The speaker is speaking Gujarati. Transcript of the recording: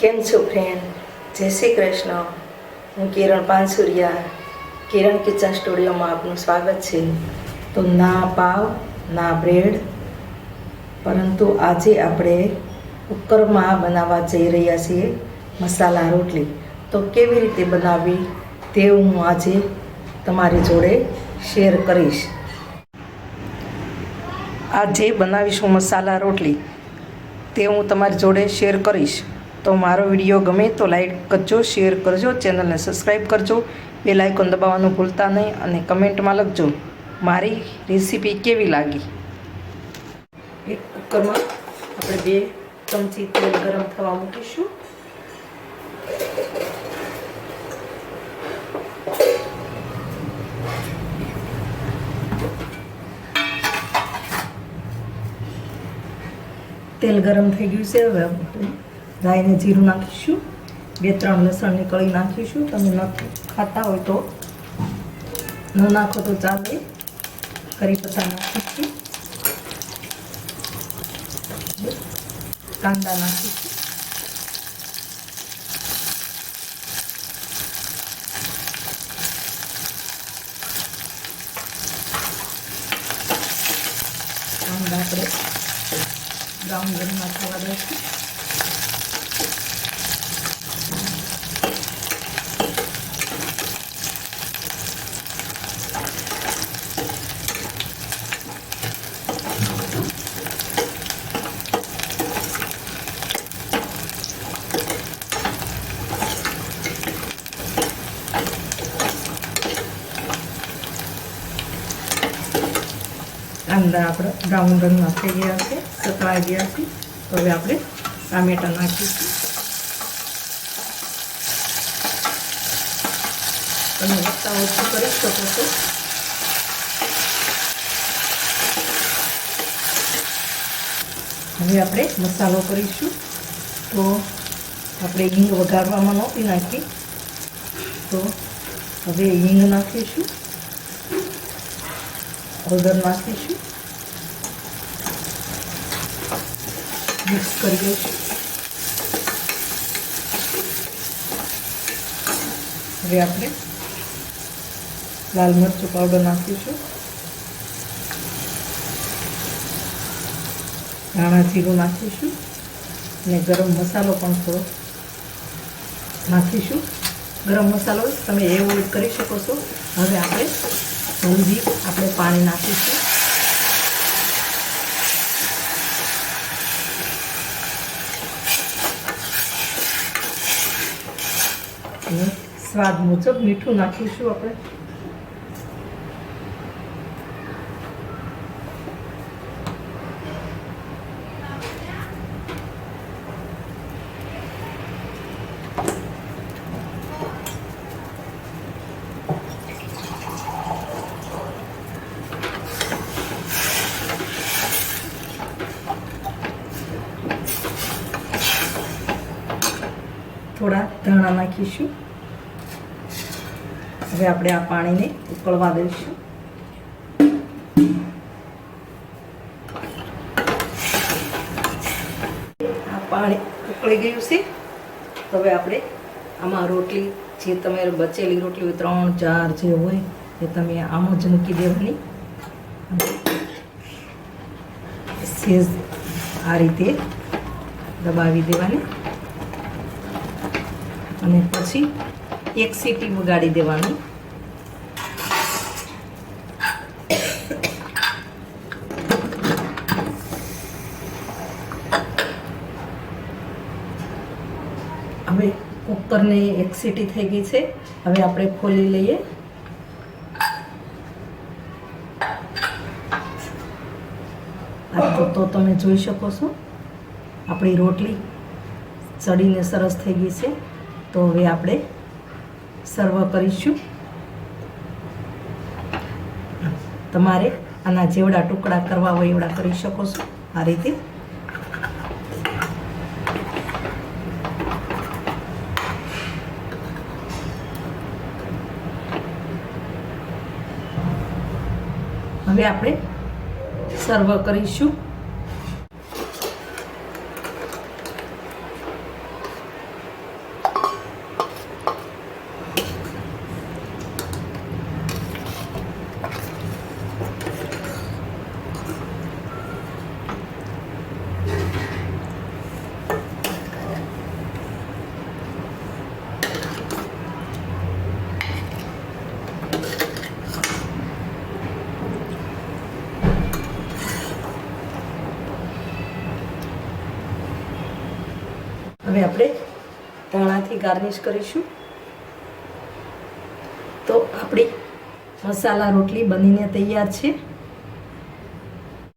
કેમ છો ફ્રેન્ડ જય શ્રી કૃષ્ણ. હું કિરણ પાનસુરિયા. કિરણ કિચન સ્ટુડિયોમાં આપનું સ્વાગત છે. તો ના પાવ, ના બ્રેડ પરંતુ આજે આપણે કુકરમાં બનાવવા જઈ રહ્યા છીએ મસાલા રોટલી. તો કેવી રીતે બનાવવી તે હું આજે તમારી જોડે શેર કરીશ. આજે બનાવીશું મસાલા રોટલી. તે હું તમારી જોડે શેર કરીશ. તો મારો વીડિયો ગમે તો લાઈક કરજો શેર કરજો ચેનલને સબસ્ક્રાઈબ કરજો. બે લાઇકોન દબાવવાનું ભૂલતા નહીં અને કમેન્ટમાં લખજો, મારી રેસીપી કેવી લાગી? એક કુકરમાં આપણે બે ચમચી તેલ ગરમ થવા મૂકીશું. તેલ ગરમ થઈ ગયું છે, હવે રાઈને જીરું નાખીશું. બે, ત્રણ લસણની કળી નાખીશું. તમે ખાતા હોય તો ન નાખો તો ચાલે. કરી પત્તા નાખીશું. કાંદા નાખીશું. કાંદા આપણે બ્રાઉન રંગમાં થવા દઈશું. કાંદા આપણે બ્રાઉન રંગ થઈ ગયા છે સતળાઈ ગયા છે. તો હવે આપણે ટામેટા નાખીશું. તમે વત્તા ઓછું કરી શકો છો. હવે આપણે મસાલો કરીશું. તો આપણે હિંગ વઘારવામાં નહોતી નાખી. તો હવે હિંગ નાખીશું. હળદર નાખીશું. મિક્સ કરી દઉં છું. હવે આપણે લાલ મરચું પાવડર નાખીશું. ધાણા જીરું નાખીશું અને ગરમ મસાલો પણ થોડો નાખીશું. ગરમ મસાલો તમે એવો કરી શકો છો. હવે આપણે હલ્દી આપણે પાણી નાખીશું. સ્વાદ મુજબ મીઠું નાખીશું આપણે થોડા ધાણા નાખીશું. હવે આપણે આ પાણીને ઉકળવા દઈશું. આ પાણી ઉકળી ગયું છે. હવે આપણે આમાં રોટલી જે તમે બચેલી રોટલી હોય, ત્રણ, ચાર જે હોય, એ તમે આમ જ મૂકી દેવાની. આ રીતે દબાવી દેવાની. અને પછી એક સીટી વગાડી દેવાનું. હવે કુકરને એક સીટી થઈ ગઈ છે. હવે આપણે ખોલી લઈએ. તો તમે જોઈ શકો છો. આપણી રોટલી ચડીને સરસ થઈ ગઈ છે. તો હવે આપણે સર્વ કરીશું. તમારે આના જેવડા ટુકડા કરવા હોય એવડા કરી શકો છો, આ રીતે. હવે આપણે સર્વ કરીશું. હવે આપણે ધાણાથી ગાર્નિશ કરીશું. તો આપણી મસાલા રોટલી બનીને તૈયાર છે.